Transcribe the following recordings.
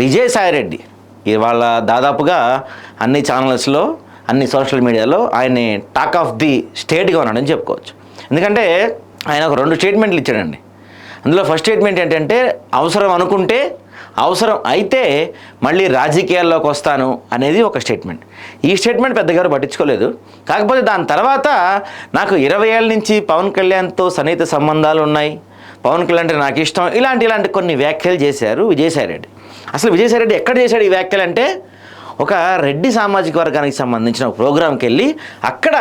విజయసాయిరెడ్డి. ఇవాళ దాదాపుగా అన్ని ఛానల్స్లో అన్ని సోషల్ మీడియాలో ఆయన్ని టాక్ ఆఫ్ ది స్టేట్గా ఉన్నాడని చెప్పుకోవచ్చు. ఎందుకంటే ఆయన ఒక రెండు స్టేట్మెంట్లు ఇచ్చాడండి. అందులో ఫస్ట్ స్టేట్మెంట్ ఏంటంటే అవసరం అనుకుంటే అవసరం అయితే మళ్ళీ రాజకీయాల్లోకి వస్తాను అనేది ఒక స్టేట్మెంట్ ఈ స్టేట్మెంట్ పెద్దగారు పట్టించుకోలేదు. కాకపోతే దాని తర్వాత నాకు ఇరవై ఏళ్ళ నుంచి పవన్ కళ్యాణ్తో సన్నిహిత సంబంధాలు ఉన్నాయి. పవన్ కళ్యాణ్ అంటే నాకు ఇష్టం. ఇలాంటి ఇలాంటి కొన్ని వ్యాఖ్యలు చేశారు విజయసాయిరెడ్డి అసలు విజయసాయిరెడ్డి ఎక్కడ చేశాడు ఈ వ్యాఖ్యలు అంటే ఒక రెడ్డి సామాజిక వర్గానికి సంబంధించిన ఒక ప్రోగ్రాంకి వెళ్ళి అక్కడ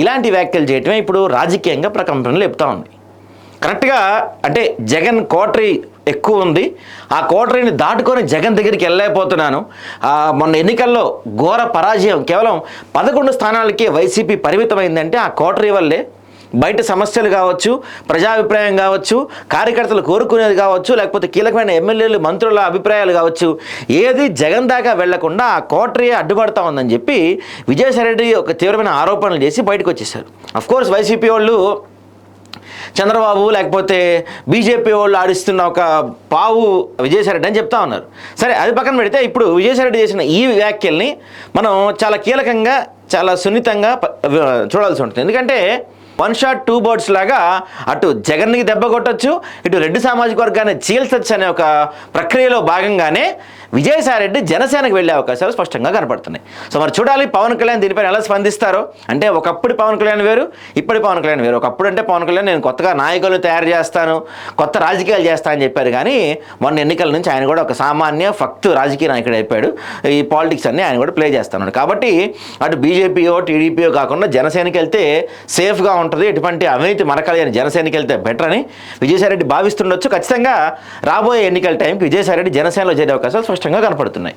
ఇలాంటి వ్యాఖ్యలు చేయటమే ఇప్పుడు రాజకీయంగా ప్రకంపనలు చెప్తా ఉంది. కరెక్ట్గా అంటే జగన్ కోటరీ ఎక్కువ ఉంది. ఆ కోటరీని దాటుకొని జగన్ దగ్గరికి వెళ్ళలేకపోతున్నాను. మొన్న ఎన్నికల్లో ఘోర పరాజయం. కేవలం పదకొండు స్థానాలకే వైసీపీ పరిమితమైందంటే ఆ కోటరీ వల్లే బయట సమస్యలు కావచ్చు ప్రజాభిప్రాయం కావచ్చు కార్యకర్తలు కోరుకునేది కావచ్చు లేకపోతే కీలకమైన ఎమ్మెల్యేలు మంత్రుల అభిప్రాయాలు కావచ్చు ఏది జగన్ దాకా వెళ్ళకుండా ఆ కోటరీ అడ్డుపడతా ఉందని చెప్పి విజయసాయిరెడ్డి ఒక తీవ్రమైన ఆరోపణలు చేసి బయటకు వచ్చేసారు కోర్స్ వైసీపీ వాళ్ళు చంద్రబాబు లేకపోతే బీజేపీ వాళ్ళు ఆడిస్తున్న ఒక పావు విజయసాయిరెడ్డి అని చెప్తా ఉన్నారు. సరే అది పక్కన పెడితే ఇప్పుడు విజయసాయిరెడ్డి చేసిన ఈ వ్యాఖ్యల్ని మనం చాలా కీలకంగా చాలా సున్నితంగా చూడాల్సి ఉంటుంది. ఎందుకంటే వన్ షాట్ టూ బర్డ్స్ లాగా అటు జగన్కి దెబ్బ కొట్టచ్చు ఇటు రెడ్డి సామాజిక వర్గాన్ని చీల్చచ్చు అనే ఒక ప్రక్రియలో భాగంగానే విజయసాయిరెడ్డి జనసేనకు వెళ్ళే అవకాశాలు స్పష్టంగా కనపడుతున్నాయి. సో మరి చూడాలి పవన్ కళ్యాణ్ దీనిపైన ఎలా స్పందిస్తారో. అంటే ఒకప్పుడు పవన్ కళ్యాణ్ వేరు ఇప్పటి పవన్ కళ్యాణ్ వేరు. ఒకప్పుడు అంటే పవన్ కళ్యాణ్ నేను కొత్తగా నాయకులు తయారు చేస్తాను కొత్త రాజకీయాలు చేస్తా అని చెప్పారు. కానీ మొన్న ఎన్నికల నుంచి ఆయన కూడా ఒక సామాన్య ఫక్తు రాజకీయ నాయకుడు అయిపోయాడు. ఈ పాలిటిక్స్ అన్ని ఆయన కూడా ప్లే చేస్తున్నాడు. కాబట్టి అటు బీజేపీయో టీడీపీయో కాకుండా జనసేనకి వెళ్తే సేఫ్గా ఉంటుంది. ఎటువంటి అవినీతి మరకలి అని జనసేనకి వెళ్తే బెటర్ అని విజయసాయిరెడ్డి భావిస్తుండొచ్చు. ఖచ్చితంగా రాబోయే ఎన్నికల టైంకి విజయసాయిరెడ్డి జనసేనలో చేరే అవకాశాలు స్పష్టంగా కనపడుతున్నాయి.